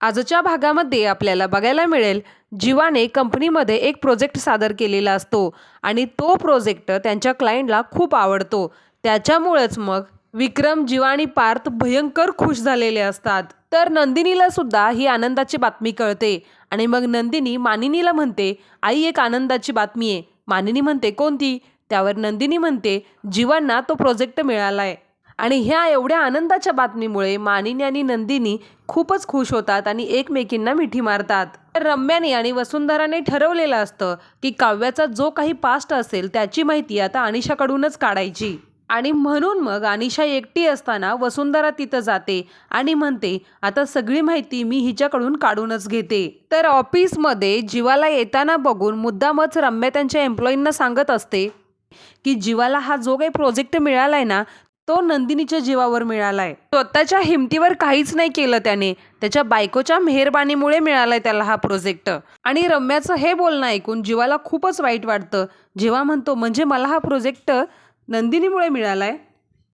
आजच्या भागामध्ये आपल्याला बघायला मिळेल जीवाने कंपनीमध्ये एक प्रोजेक्ट सादर केलेला असतो आणि तो प्रोजेक्ट त्यांच्या क्लायंटला खूप आवडतो. त्याच्यामुळेच मग विक्रम जीवाणी पार्थ भयंकर खुश झालेले असतात. तर नंदिनीला सुद्धा ही आनंदाची बातमी कळते आणि मग नंदिनी मानिनीला म्हणते आई एक आनंदाची बातमी आहे. मानिनी म्हणते कोणती? त्यावर नंदिनी म्हणते जीवांना तो प्रोजेक्ट मिळाला आहे आणि ह्या एवढ्या आनंदाच्या बातमीमुळे मानिनी आणि नंदिनी खूपच खुश होतात आणि एकमेकींना मिठी मारतात. तर रम्याने आणि वसुंधराने ठरवलेलं असतं की काव्याचा जो काही पास्ट असेल त्याची माहिती आता अनिशाकडूनच काढायची. आणि म्हणून मग अनिशा एकटी असताना वसुंधरा तिथं जाते आणि म्हणते आता सगळी माहिती मी हिच्याकडून काढूनच घेते. तर ऑफिसमध्ये जीवाला येताना बघून मुद्दामच रम्या त्यांच्या एम्प्लॉईंना सांगत असते की जीवाला हा जो काही प्रोजेक्ट मिळाला आहे ना तो नंदिनीच्या जीवावर मिळालाय. स्वतःच्या हिमतीवर काहीच नाही केलं त्याने. त्याच्या बायकोच्या मेहरबानीमुळे मिळालाय त्याला हा प्रोजेक्ट आणि रम्याचं हे बोलणं ऐकून जीवाला खूपच वाईट वाटतं. जेव्हा म्हणतो म्हणजे मला हा प्रोजेक्ट नंदिनीमुळे मिळालाय?